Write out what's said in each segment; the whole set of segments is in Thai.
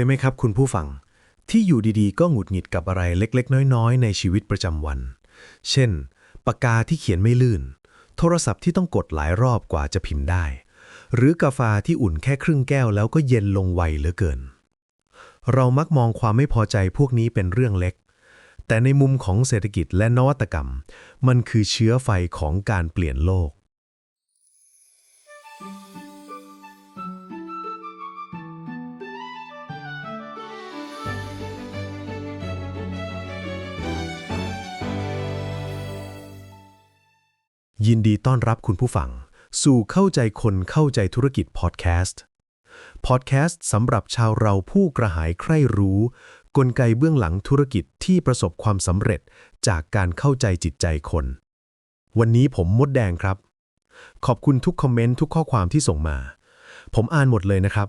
ยไหมครับคุณผู้ฟัง ที่อยู่ดีๆ ก็หงุดหงิดกับอะไรเล็กๆ น้อยๆ ในชีวิตประจำวัน เช่น ปากกาที่เขียนไม่ลื่น โทรศัพท์ที่ต้องกดหลายรอบกว่าจะพิมพ์ได้ หรือกาแฟที่อุ่นแค่ครึ่งแก้วแล้วก็เย็นลงไวเหลือเกิน เรามักมองความไม่พอใจพวกนี้เป็นเรื่องเล็ก แต่ในมุมของเศรษฐกิจและนวัตกรรม มันคือเชื้อไฟของการเปลี่ยนโลก ยินดีต้อนรับคุณผู้ฟัง สู่เข้าใจคนเข้าใจธุรกิจพอดแคสต์พอดแคสต์สำหรับชาวเราผู้กระหายใคร่รู้ กลไกเบื้องหลังธุรกิจที่ประสบความสำเร็จจากการเข้าใจจิตใจคน วันนี้ผมมดแดงครับ ขอบคุณทุกคอมเมนต์ทุกข้อความที่ส่งมา ผมอ่านหมดเลยนะครับ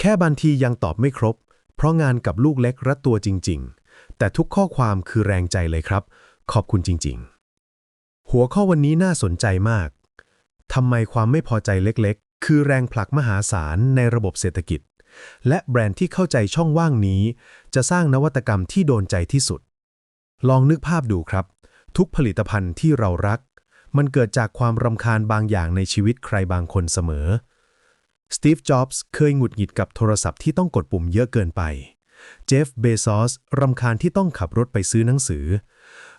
แค่บางทียังตอบไม่ครบ เพราะงานกับลูกเล็กรัดตัวจริง ๆ แต่ทุกข้อความคือแรงใจเลยครับ ขอบคุณจริง ๆ หัวข้อวันนี้น่าสนใจมาก ทำไมความไม่พอใจเล็กๆ คือแรงผลักมหาศาลในระบบเศรษฐกิจ และแบรนด์ที่เข้าใจช่องว่างนี้ จะสร้างนวัตกรรมที่โดนใจที่สุด ลองนึกภาพดูครับ ทุกผลิตภัณฑ์ที่เรารัก มันเกิดจากความรำคาญบางอย่างในชีวิตใครบางคนเสมอ สตีฟ จ็อบส์เคยหงุดหงิดกับโทรศัพท์ที่ต้องกดปุ่มเยอะเกินไป เจฟ เบซอสรำคาญที่ต้องขับรถไปซื้อหนังสือ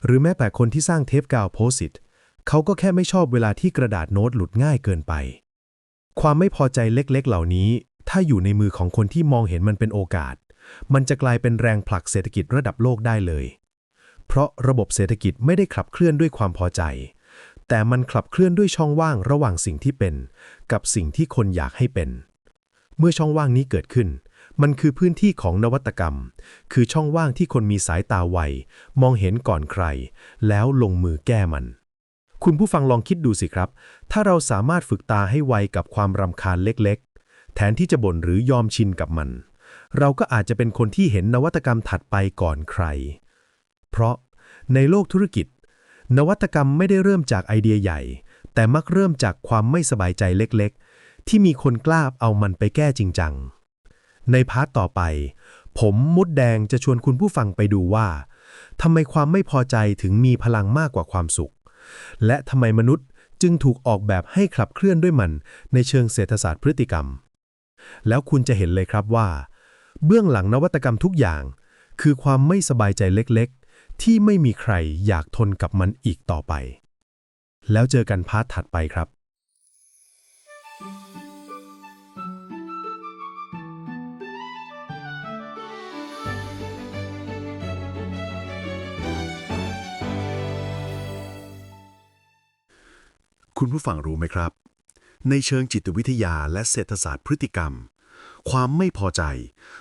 หรือแม้แต่คนที่สร้างเทปกาวโพสิตเขาก็แค่ไม่ชอบเวลาที่กระดาษโน้ตหลุดง่ายเกินไป ความไม่พอใจเล็กๆ เหล่านี้ ถ้าอยู่ในมือของคนที่มองเห็นมันเป็นโอกาส มันจะกลายเป็นแรงผลักเศรษฐกิจระดับโลกได้เลย เพราะระบบเศรษฐกิจไม่ได้ขับเคลื่อนด้วยความพอใจ แต่มันขับเคลื่อนด้วยช่องว่างระหว่างสิ่งที่เป็น กับสิ่งที่คนอยากให้เป็น เมื่อช่องว่างนี้เกิดขึ้น มันคือพื้นที่ของนวัตกรรม คือช่องว่างที่คนมีสายตาไว มองเห็นก่อนใคร แล้วลงมือแก้มัน คุณผู้ฟังลองคิดดูสิครับ ถ้าเราสามารถฝึกตาให้ไวกับความรำคาญเล็กๆ แทนที่จะบ่นหรือยอมชินกับมัน เราก็อาจจะเป็นคนที่เห็นนวัตกรรมถัดไปก่อนใคร เพราะในโลกธุรกิจ นวัตกรรมไม่ได้เริ่มจากไอเดียใหญ่ แต่มักเริ่มจากความไม่สบายใจเล็กๆ ที่มีคนกล้าเอามันไปแก้จริงจัง ในพาร์ทต่อไป ผมมุดแดงจะชวนคุณผู้ฟังไปดูว่าทำไมความไม่พอใจถึงมีพลังมากกว่าความสุข และทำไมมนุษย์จึงถูกออกแบบให้ขับเคลื่อนด้วยมันในเชิงเศรษฐศาสตร์พฤติกรรม แล้วคุณจะเห็นเลยครับว่า เบื้องหลังนวัตกรรมทุกอย่าง คือความไม่สบายใจเล็กๆ ที่ไม่มีใครอยากทนกับมันอีกต่อไป แล้วเจอกันพาร์ทถัดไปครับ คุณผู้ฟังรู้ไหมครับ ในเชิงจิตวิทยาและเศรษฐศาสตร์พฤติกรรม ความไม่พอใจ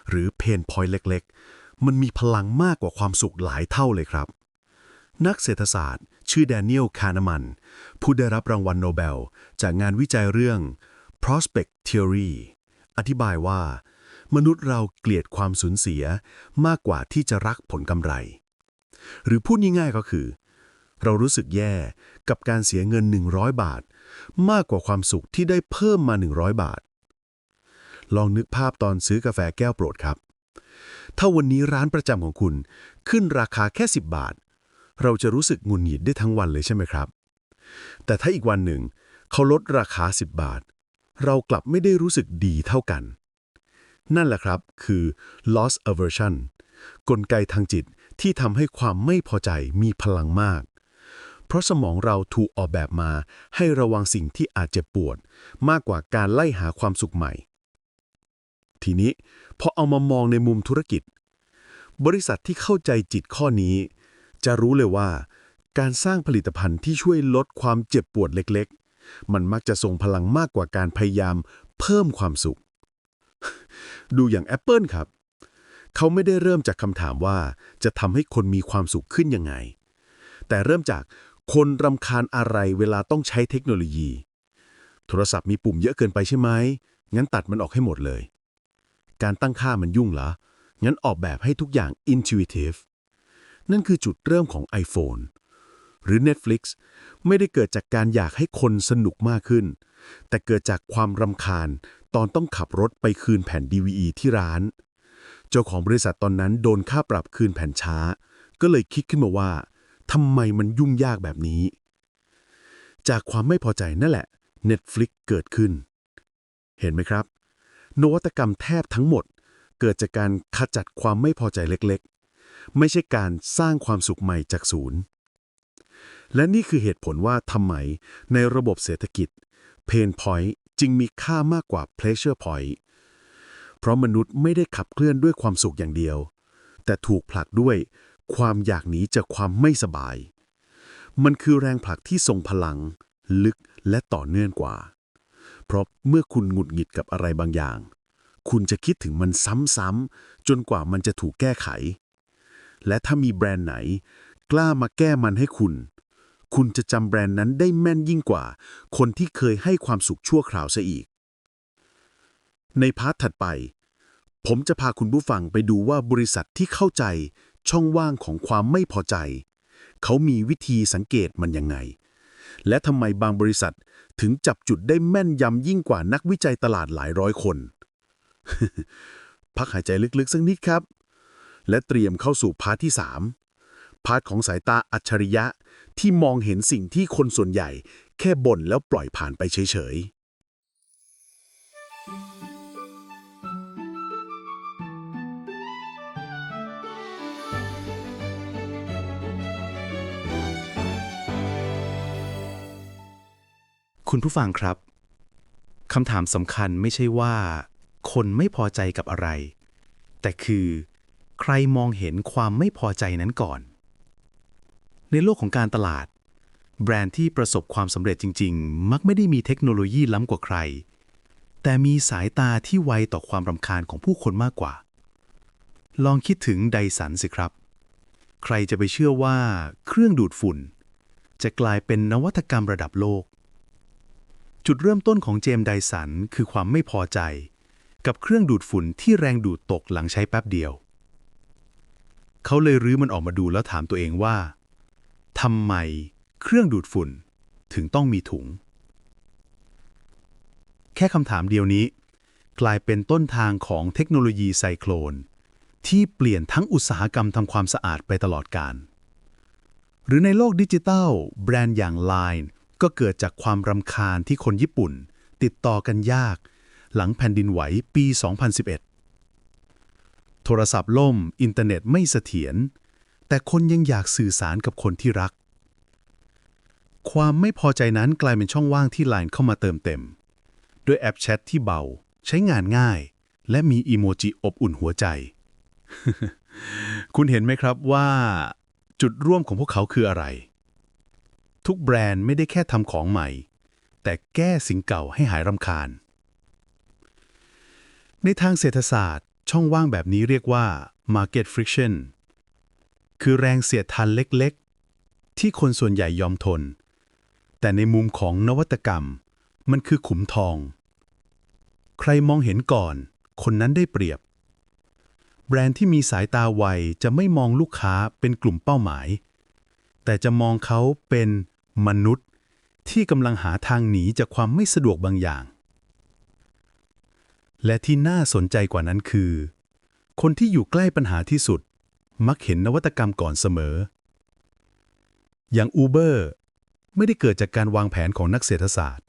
หรือเพนพอยต์เล็กๆ มันมีพลังมากกว่าความสุขหลายเท่าเลยครับ นักเศรษฐศาสตร์ ชื่อแดเนียล คานามัน ผู้ได้รับรางวัลโนเบล จากงานวิจัยเรื่อง prospect theory อธิบายว่า มนุษย์เราเกลียดความสูญเสียมากกว่าที่จะรักผลกำไร หรือพูดง่ายๆก็คือ เรารู้สึกแย่ กับการเสียเงิน 100 บาท มากกว่าความสุขที่ได้เพิ่มมา 100 บาท ลองนึกภาพตอนซื้อกาแฟแก้วโปรดครับ ถ้าวันนี้ร้านประจำของคุณ ขึ้นราคาแค่ 10 บาท เราจะรู้สึกหงุนหงิดได้ทั้งวันเลยใช่ไหมครับ แต่ถ้าอีกวันหนึ่ง เขาลดราคา 10 บาท เรากลับไม่ได้รู้สึกดีเท่ากัน นั่นแหละครับคือ loss aversion กลไกทางจิตที่ทำให้ความไม่พอใจมีพลังมาก เพราะสมองเราถูกออกแบบมา ให้ระวังสิ่งที่อาจเจ็บปวด มากกว่าการไล่หาความสุขใหม่ ทีนี้พอเอามามองในมุมธุรกิจ บริษัทที่เข้าใจจิตข้อนี้ จะรู้เลยว่า การสร้างผลิตภัณฑ์ที่ช่วยลดความเจ็บปวดเล็กๆ มันมักจะส่งพลังมากกว่าการพยายามเพิ่มความสุข ดูอย่าง Apple ครับ เขาไม่ได้เริ่มจากคำถามว่าจะทำให้คนมีความสุขขึ้นยังไง แต่เริ่มจาก คนรำคาญอะไรเวลาต้องใช้เทคโนโลยี โทรศัพท์มีปุ่มเยอะเกินไปใช่ไหม งั้นตัดมันออกให้หมดเลย การตั้งค่ามันยุ่งเหรอ งั้นออกแบบให้ทุกอย่าง intuitive นั่นคือจุดเริ่มของ iPhone หรือ Netflix ไม่ได้เกิดจากการอยากให้คนสนุกมากขึ้น แต่เกิดจากความรำคาญตอนต้องขับรถไปคืนแผ่น DVE ที่ร้าน เจ้าของบริษัทตอนนั้นโดนค่าปรับคืนแผ่นช้า ก็เลยคิดขึ้นมาว่า ทำไมมันยุ่งยากแบบนี้ จากความไม่พอใจนั่นแหละ Netflix เกิดขึ้น เห็นไหมครับ นวัตกรรมแทบทั้งหมด เกิดจากการขจัดความไม่พอใจเล็กๆ ไม่ใช่การสร้างความสุขใหม่จากศูนย์ และนี่คือเหตุผลว่าทำไมในระบบเศรษฐกิจ Pain Point จึงมีค่ามากกว่า Pleasure Point เพราะมนุษย์ไม่ได้ขับเคลื่อนด้วยความสุขอย่างเดียว แต่ถูกผลักด้วย ความอยากหนีจากความไม่สบาย มันคือแรงผลักที่ทรงพลัง ลึกและต่อเนื่องกว่า เพราะเมื่อคุณหงุดหงิดกับอะไรบางอย่าง คุณจะคิดถึงมันซ้ำๆจนกว่ามันจะถูกแก้ไข และถ้ามีแบรนด์ไหน กล้ามาแก้มันให้คุณ คุณจะจำแบรนด์นั้นได้แม่นยิ่งกว่า คนที่เคยให้ความสุขชั่วคราวซะอีก ในพาร์ทถัดไปผมจะพาคุณผู้ฟังไปดูว่าบริษัทที่เข้าใจ ช่องว่างของความไม่พอใจ เขามีวิธีสังเกตมันยังไง และทำไมบางบริษัทถึงจับจุดได้แม่นยำยิ่งกว่านักวิจัยตลาดหลายร้อยคน พักหายใจลึกๆสักนิดครับ และเตรียมเข้าสู่พาร์ทที่ 3 พาร์ทของสายตาอัจฉริยะที่มองเห็นสิ่งที่คนส่วนใหญ่ แค่บ่นแล้วปล่อยผ่านไปเฉยๆ คุณผู้ฟังครับคำถามสำคัญไม่ใช่ว่า คนไม่พอใจกับอะไร แต่คือ ใครมองเห็นความไม่พอใจนั้นก่อน ในโลกของการตลาด แบรนด์ที่ประสบความสำเร็จจริง ๆ มักไม่ได้มีเทคโนโลยีล้ำกว่าใคร แต่มีสายตาที่ไวต่อความรำคาญของผู้คนมากกว่า ลองคิดถึงไดสันสิครับ ใครจะไปเชื่อว่าเครื่องดูดฝุ่น จะกลายเป็นนวัตกรรมระดับโลก จุดเริ่มต้นของเจมส์ไดสันคือความไม่พอใจ กับเครื่องดูดฝุ่นที่แรงดูดตกหลังใช้แป๊บเดียว เขาเลยรื้อมันออกมาดูแล้วถามตัวเองว่าทำไมเครื่องดูดฝุ่นถึงต้องมีถุง แค่คำถามเดียวนี้ กลายเป็นต้นทางของเทคโนโลยีไซโคลน ที่เปลี่ยนทั้งอุตสาหกรรมทำความสะอาดไปตลอดกาลหรือในโลกดิจิทัลแบรนด์อย่าง Line ก็เกิดจากความรำคาญที่คนญี่ปุ่น ติดต่อกันยาก หลังแผ่นดินไหวปี 2011 โทรศัพท์ล่ม อินเทอร์เน็ตไม่เสถียร แต่คนยังอยากสื่อสารกับคนที่รัก ความไม่พอใจนั้นกลายเป็นช่องว่างที่ Line เข้ามาเติมเต็ม ด้วยแอปแชทที่เบา ใช้งานง่าย และมีอีโมจิอบอุ่นหัวใจ คุณเห็นไหมครับว่า จุดร่วมของพวกเขาคืออะไร ทุกแบรนด์ไม่ได้แค่ทำของใหม่ แต่แก้สิ่งเก่าให้หายรำคาญ ในทางเศรษฐศาสตร์ ช่องว่างแบบนี้เรียกว่า market friction คือแรงเสียดทานเล็กๆ ที่คนส่วนใหญ่ยอมทน แต่ในมุมของนวัตกรรม มันคือขุมทอง ใครมองเห็นก่อน คนนั้นได้เปรียบ แบรนด์ที่มีสายตาไวจะไม่มองลูกค้าเป็นกลุ่มเป้าหมาย แต่จะมองเขาเป็น มนุษย์ที่กำลังหาทางหนีจากความไม่สะดวกบางอย่าง และที่น่าสนใจกว่านั้นคือ คนที่อยู่ใกล้ปัญหาที่สุด มักเห็นนวัตกรรมก่อนเสมอ อย่าง Uber ไม่ได้เกิดจากการวางแผนของนักเศรษฐศาสตร์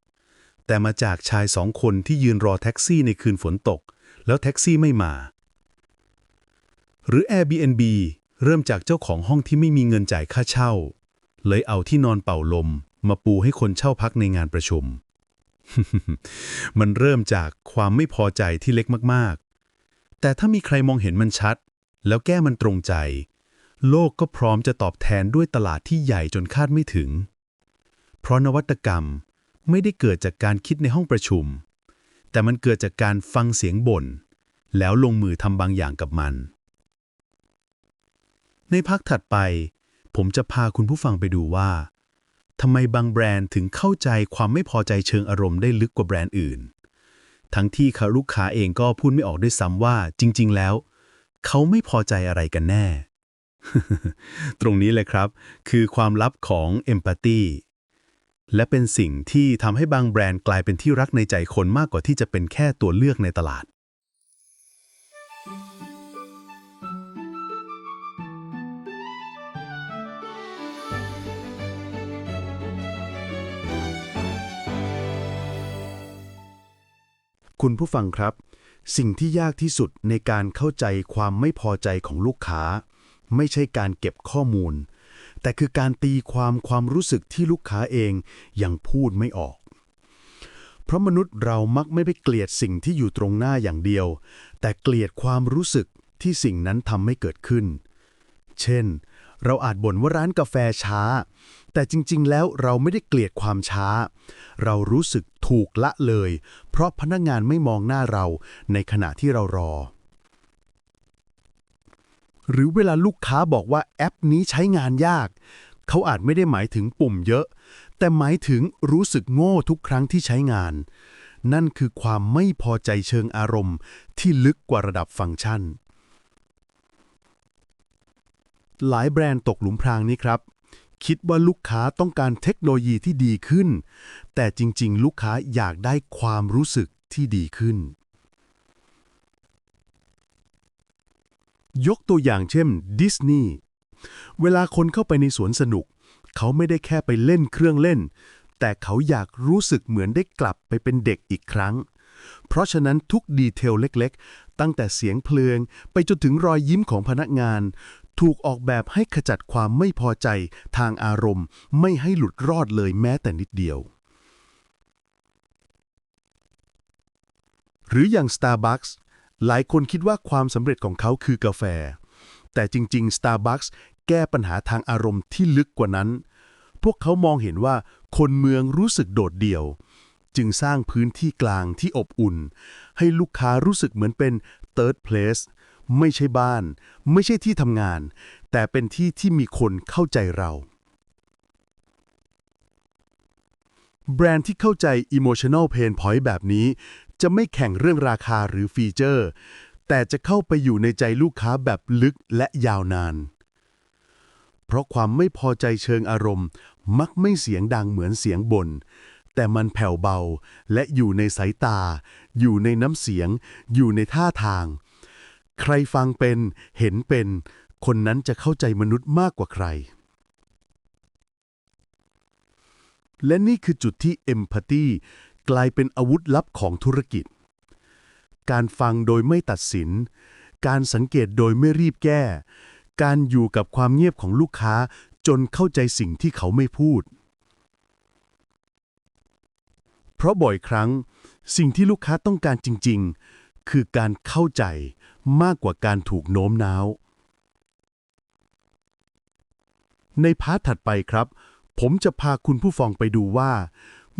แต่มาจากชายสองคนที่ยืนรอแท็กซี่ในคืนฝนตก แล้วแท็กซี่ไม่มา หรือ Airbnb เริ่มจากเจ้าของห้องที่ไม่มีเงินจ่ายค่าเช่า เลยเอาที่นอนเป่าลม มาปูให้คนเช่าพักในงานประชุม มันเริ่มจากความไม่พอใจที่เล็กมากๆ แต่ถ้ามีใครมองเห็นมันชัด แล้วแก้มันตรงใจ โลกก็พร้อมจะตอบแทนด้วยตลาดที่ใหญ่จนคาดไม่ถึง เพราะนวัตกรรมไม่ได้เกิดจากการคิดในห้องประชุม แต่มันเกิดจากการฟังเสียงบ่น แล้วลงมือทำบางอย่างกับมัน ในพักถัดไป ผมจะพาคุณผู้ฟังไปดูว่าทำไมบางแบรนด์ถึงเข้าใจความไม่พอใจเชิงอารมณ์ได้ลึกกว่าแบรนด์อื่น ทั้งที่เขาลูกค้าเองก็พูดไม่ออกด้วยซ้ำว่า จริง ๆ แล้ว เขาไม่พอใจอะไรกันแน่ ตรงนี้เลยครับ คือความลับของ Empathy และเป็นสิ่งที่ทำให้บางแบรนด์กลายเป็นที่รักในใจคนมากกว่าที่จะเป็นแค่ตัวเลือกในตลาด คุณผู้ฟังครับ สิ่งที่ยากที่สุดในการเข้าใจความไม่พอใจของลูกค้า ไม่ใช่การเก็บข้อมูล แต่คือการตีความความรู้สึกที่ลูกค้าเองยังพูดไม่ออก เพราะมนุษย์เรามักไม่ไปเกลียดสิ่งที่อยู่ตรงหน้าอย่างเดียว แต่เกลียดความรู้สึกที่สิ่งนั้นทำให้เกิดขึ้น เช่น เราอาจบ่นว่าร้านกาแฟช้า แต่จริงๆ แล้วเราไม่ได้เกลียดความช้า เรารู้สึกถูกละเลย เพราะพนักงานไม่มองหน้าเราในขณะที่เรารอ หรือเวลาลูกค้าบอกว่าแอปนี้ใช้งานยาก เขาอาจไม่ได้หมายถึงปุ่มเยอะ แต่หมายถึงรู้สึกโง่ทุกครั้งที่ใช้งาน นั่นคือความไม่พอใจเชิงอารมณ์ ที่ลึกกว่าระดับฟังก์ชันหลายแบรนด์ตกหลุมพรางนี้ครับ คิดว่าลูกค้าต้องการเทคโนโลยีที่ดีขึ้น แต่จริง ๆ ลูกค้าอยากได้ความรู้สึกที่ดีขึ้น ยกตัวอย่างเช่นดิสนีย์เวลาคนเข้าไปในสวนสนุก เขาไม่ได้แค่ไปเล่นเครื่องเล่น แต่เขาอยากรู้สึกเหมือนได้กลับไปเป็นเด็กอีกครั้ง เพราะฉะนั้นทุกดีเทลเล็ก ๆ ตั้งแต่เสียงเพลงไปจนถึงรอยยิ้มของพนักงาน ถูกออกแบบให้ขจัดความไม่พอใจทางอารมณ์ ไม่ให้หลุดรอดเลยแม้แต่นิดเดียว หรืออย่าง Starbucks หลายคนคิดว่าความสำเร็จของเขาคือกาแฟ แต่จริง ๆ Starbucks แก้ปัญหาทางอารมณ์ที่ลึกกว่านั้น พวกเขามองเห็นว่าคนเมืองรู้สึกโดดเดี่ยว จึงสร้างพื้นที่กลางที่อบอุ่น ให้ลูกค้ารู้สึกเหมือนเป็น third place ไม่ใช่บ้าน ไม่ใช่ที่ทำงาน แต่เป็นที่ที่มีคนเข้าใจเรา แบรนด์ที่เข้าใจ emotional pain point แบบนี้ จะไม่แข่งเรื่องราคาหรือฟีเจอร์ แต่จะเข้าไปอยู่ในใจลูกค้าแบบลึกและยาวนาน เพราะความไม่พอใจเชิงอารมณ์ มักไม่เสียงดังเหมือนเสียงบน่นแต่มันแผ่วเบาและอยู่ในสายตา อยู่ในน้ำเสียง อยู่ในท่าทาง ใครฟังเป็น เห็นเป็น คนนั้นจะเข้าใจมนุษย์มากกว่าใคร และนี่คือจุดที่ Empathy กลายเป็นอาวุธลับของธุรกิจ การฟังโดยไม่ตัดสิน การสังเกตโดยไม่รีบแก้ การอยู่กับความเงียบของลูกค้าจนเข้าใจสิ่งที่เขาไม่พูด เพราะบ่อยครั้ง สิ่งที่ลูกค้าต้องการจริง ๆ คือการเข้าใจ มากกว่าการถูกโน้มน้าว ในพาร์ทถัดไปครับ ผมจะพาคุณผู้ฟังไปดูว่า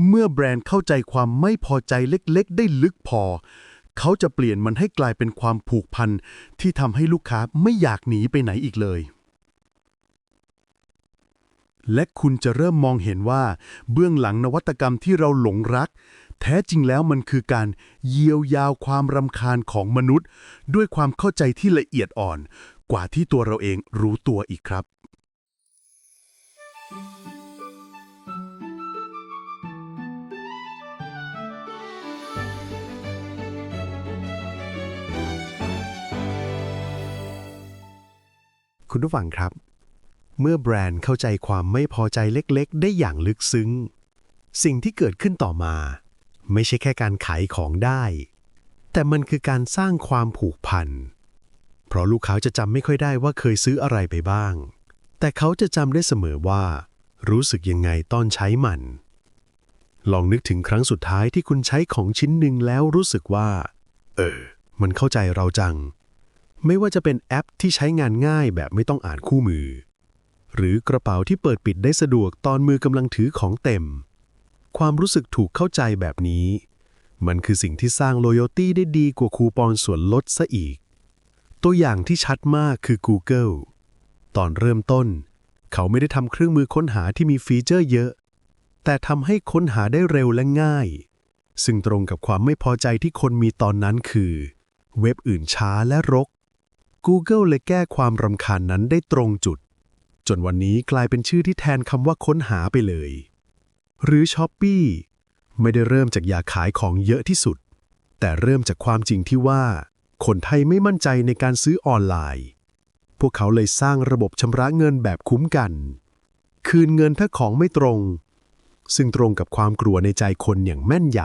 เมื่อแบรนด์เข้าใจความไม่พอใจเล็กๆ ได้ลึกพอ เขาจะเปลี่ยนมันให้กลายเป็นความผูกพันที่ทำให้ลูกค้าไม่อยากหนีไปไหนอีกเลย และคุณจะเริ่มมองเห็นว่า เบื้องหลังนวัตกรรมที่เราหลงรัก แท้จริงแล้วมันคือการเยียวยาวความรำคาญของมนุษย์ ด้วยความเข้าใจที่ละเอียดอ่อน กว่าที่ตัวเราเองรู้ตัวอีกครับ คุณผู้ฟังครับ เมื่อแบรนด์เข้าใจความไม่พอใจเล็กๆ ได้อย่างลึกซึ้ง สิ่งที่เกิดขึ้นต่อมา ไม่ใช่แค่การขายของได้ แต่มันคือการสร้างความผูกพัน เพราะลูกค้าจะจำไม่ค่อยได้ว่าเคยซื้ออะไรไปบ้าง แต่เขาจะจำได้เสมอว่า รู้สึกยังไงตอนใช้มัน ลองนึกถึงครั้งสุดท้ายที่คุณใช้ของชิ้นหนึ่งแล้วรู้สึกว่า เออ มันเข้าใจเราจัง ไม่ว่าจะเป็นแอปที่ใช้งานง่ายแบบไม่ต้องอ่านคู่มือ หรือกระเป๋าที่เปิดปิดได้สะดวกตอนมือกำลังถือของเต็ม ความรู้สึกถูกเข้าใจแบบนี้ มันคือสิ่งที่สร้าง loyalty ได้ดีกว่าคูปองส่วนลดซะอีก ตัวอย่างที่ชัดมากคือ Google ตอนเริ่มต้น เขาไม่ได้ทำเครื่องมือค้นหาที่มีฟีเจอร์เยอะ แต่ทำให้ค้นหาได้เร็วและง่าย ซึ่งตรงกับความไม่พอใจที่คนมีตอนนั้นคือ เว็บอื่นช้าและรก Google เลยแก้ความรำคาญนั้นได้ตรงจุด จนวันนี้กลายเป็นชื่อที่แทนคำว่าค้นหาไปเลย หรือ s h อ p e e ไม่ได้เริ่มจากอยากขายของเยอะที่สุด แต่เริ่มจากความจริงที่ว่า คนไทยไม่มั่นใจในการซื้อออนไลน์ พวกเขาเลยสร้างระบบชำระเงินแบบคุ้มกัน คืนเงินถ้าของไม่ตรง ซึ่งตรงกับความกลัวในใจคนอย่างแม่นย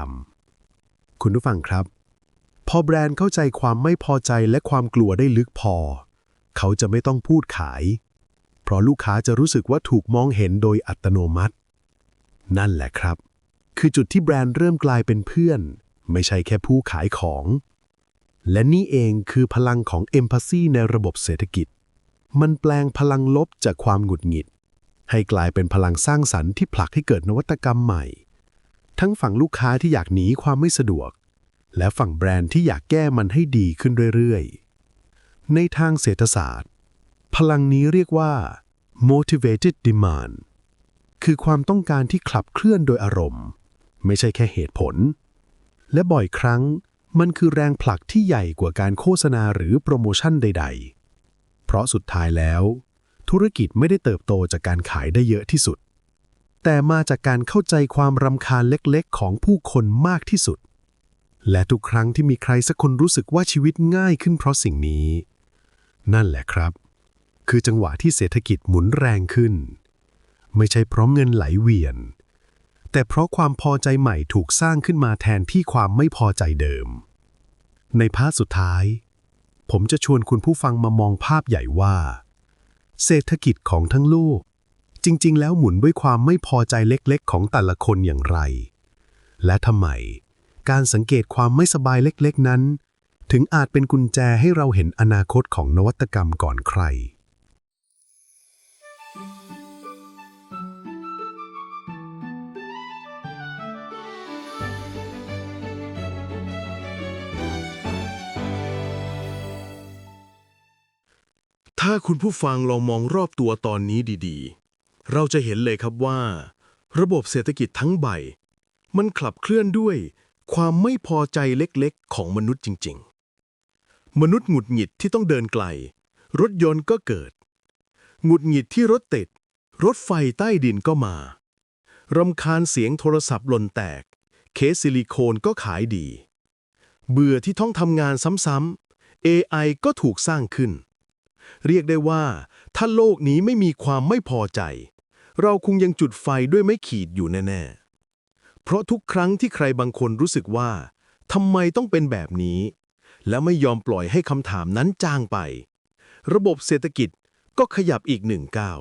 ำคุณผู้ฟังครับ พอแบรนด์เข้าใจความไม่พอใจและความกลัวได้ลึกพอ เขาจะไม่ต้องพูดขาย เพราะลูกค้าจะรู้สึกว่าถูกมองเห็นโดยอัตโนมัติ นั่นแหละครับ คือจุดที่แบรนด์เริ่มกลายเป็นเพื่อน ไม่ใช่แค่ผู้ขายของ และนี่เองคือพลังของเอมพัซซีในระบบเศรษฐกิจ มันแปลงพลังลบจากความหงุดหงิด ให้กลายเป็นพลังสร้างสรรค์ที่ผลักให้เกิดนวัตกรรมใหม่ ทั้งฝั่งลูกค้าที่อยากหนีความไม่สะดวก และฝั่งแบรนด์ที่อยากแก้มันให้ดีขึ้นเรื่อยๆ ในทางเศรษฐศาสตร์ พลังนี้เรียกว่า motivated demand คือความต้องการที่ขับเคลื่อนโดยอารมณ์ ไม่ใช่แค่เหตุผล และบ่อยครั้งมันคือแรงผลักที่ใหญ่กว่าการโฆษณาหรือโปรโมชั่นใด ๆ เพราะสุดท้ายแล้ว ธุรกิจไม่ได้เติบโตจากการขายได้เยอะที่สุด แต่มาจากการเข้าใจความรำคาญเล็กๆ ของผู้คนมากที่สุด และทุกครั้งที่มีใครสักคนรู้สึกว่าชีวิตง่ายขึ้นเพราะสิ่งนี้ นั่นแหละครับ คือจังหวะที่เศรษฐกิจหมุนแรงขึ้น ไม่ใช่เพราะเงินไหลเวียน แต่เพราะความพอใจใหม่ถูกสร้างขึ้นมาแทนที่ความไม่พอใจเดิม ในภาคสุดท้าย ผมจะชวนคุณผู้ฟังมามองภาพใหญ่ว่า เศรษฐกิจของทั้งโลก จริง ๆ แล้วหมุนด้วยความไม่พอใจเล็กๆ ของแต่ละคนอย่างไร และทำไม การสังเกตความไม่สบายเล็กๆ นั้น ถึงอาจเป็นกุญแจให้เราเห็นอนาคตของนวัตกรรมก่อนใคร ถ้าคุณผู้ฟังลองมองรอบตัวตอนนี้ดีๆ เราจะเห็นเลยครับว่า ระบบเศรษฐกิจทั้งใบ มันขับเคลื่อนด้วย ความไม่พอใจเล็กๆ ของมนุษย์จริง ๆ มนุษย์หงุดหงิดที่ต้องเดินไกล รถยนต์ก็เกิด หงุดหงิดที่รถติด รถไฟใต้ดินก็มารำคาญเสียงโทรศัพท์หล่นแตก เคสซิลิโคนก็ขายดี เบื่อที่ต้องทำงานซ้ำๆ AI ก็ถูกสร้างขึ้น เรียกได้ว่า ถ้าโลกนี้ไม่มีความไม่พอใจ เราคงยังจุดไฟด้วยไม่ขีดอยู่แน่ๆ เพราะทุกครั้งที่ใครบางคนรู้สึกว่าทำไมต้องเป็นแบบนี้ และไม่ยอมปล่อยให้คำถามนั้นจางไป ระบบเศรษฐกิจก็ขยับอีกหนึ่งก้าว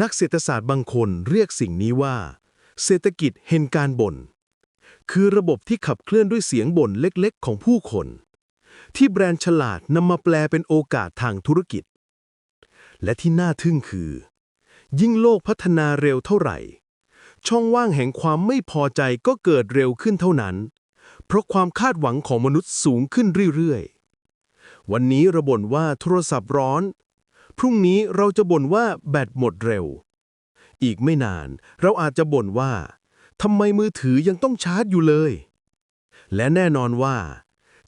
นักเศรษฐศาสตร์บางคนเรียกสิ่งนี้ว่า เศรษฐกิจเห็นการบ่นคือระบบที่ขับเคลื่อนด้วยเสียงบ่นเล็กๆ ของผู้คน ที่แบรนด์ฉลาดนำมาแปลเป็นโอกาสทางธุรกิจ และที่น่าทึ่งคือ ยิ่งโลกพัฒนาเร็วเท่าไหร่ ช่องว่างแห่งความไม่พอใจก็เกิดเร็วขึ้นเท่านั้น เพราะความคาดหวังของมนุษย์สูงขึ้นเรื่อยๆ วันนี้เราบ่นว่าโทรศัพท์ร้อน พรุ่งนี้เราจะบ่นว่าแบตหมดเร็ว อีกไม่นานเราอาจจะบ่นว่าทำไมมือถือยังต้องชาร์จอยู่เลย และแน่นอนว่า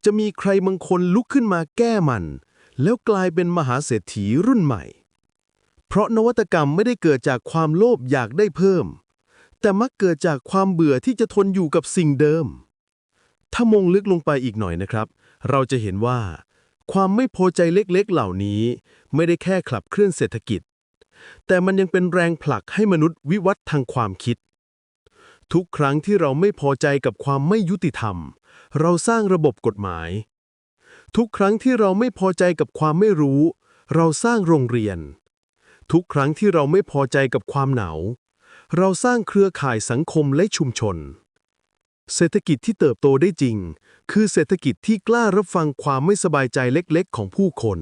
จะมีใครบางคนลุกขึ้นมาแก้มัน แล้วกลายเป็นมหาเศรษฐีรุ่นใหม่ เพราะนวัตกรรมไม่ได้เกิดจากความโลภอยากได้เพิ่ม แต่มักเกิดจากความเบื่อที่จะทนอยู่กับสิ่งเดิม ถ้ามองลึกลงไปอีกหน่อยนะครับ เราจะเห็นว่า ความไม่พอใจเล็กๆเหล่านี้ ไม่ได้แค่ขับเคลื่อนเศรษฐกิจ แต่มันยังเป็นแรงผลักให้มนุษย์วิวัฒน์ทางความคิด ทุกครั้งที่เราไม่พอใจกับความไม่ยุติธรรม เราสร้างระบบกฎหมาย ทุกครั้งที่เราไม่พอใจกับความไม่รู้ เราสร้างโรงเรียน ทุกครั้งที่เราไม่พอใจกับความหนาวเราสร้างเครือข่ายสังคมและชุมชน เศรษฐกิจที่เติบโตได้จริง คือเศรษฐกิจที่กล้ารับฟังความไม่สบายใจเล็กๆ ของผู้คน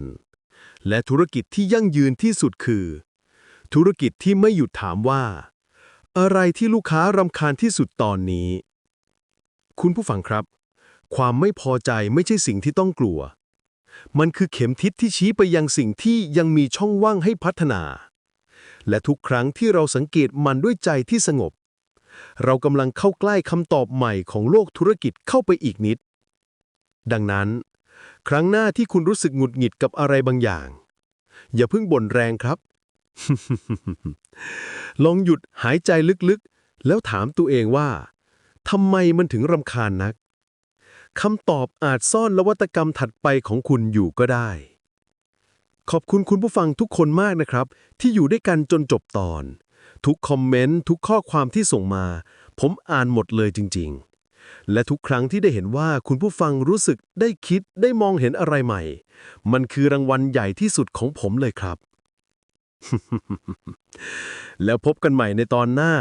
และธุรกิจที่ยั่งยืนที่สุดคือ ธุรกิจที่ไม่หยุดถามว่า อะไรที่ลูกค้ารำคาญที่สุดตอนนี้ คุณผู้ฟังครับ ความไม่พอใจไม่ใช่สิ่งที่ต้องกลัว มันคือเข็มทิศที่ชี้ไปยังสิ่งที่ยังมีช่องว่างให้พัฒนา และทุกครั้งที่เราสังเกตมันด้วยใจที่สงบ เรากำลังเข้าใกล้คำตอบใหม่ของโลกธุรกิจเข้าไปอีกนิด ดังนั้น ครั้งหน้าที่คุณรู้สึกหงุดหงิดกับอะไรบางอย่าง อย่าเพิ่งบ่นแรงครับ ลองหยุดหายใจลึกๆ แล้วถามตัวเองว่าทำไมมันถึงรำคาญนักคำตอบอาจซ่อนนวัตกรรมถัดไปของคุณอยู่ก็ได้ ขอบคุณคุณผู้ฟังทุกคนมากนะครับ ที่อยู่ด้วยกันจนจบตอน ทุกคอมเมนต์ ทุกข้อความที่ส่งมา ผมอ่านหมดเลยจริง ๆ และทุกครั้งที่ได้เห็นว่าคุณผู้ฟังรู้สึกได้คิดได้มองเห็นอะไรใหม่ มันคือรางวัลใหญ่ที่สุดของผมเลยครับ แล้วพบกันใหม่ในตอนหน้า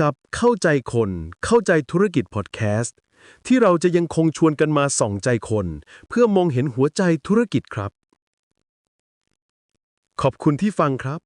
กับเข้าใจคนเข้าใจธุรกิจพอดแคสต์ ที่เราจะยังคงชวนกันมาส่องใจคน เพื่อมองเห็นหัวใจธุรกิจครับ ขอบคุณที่ฟังครับ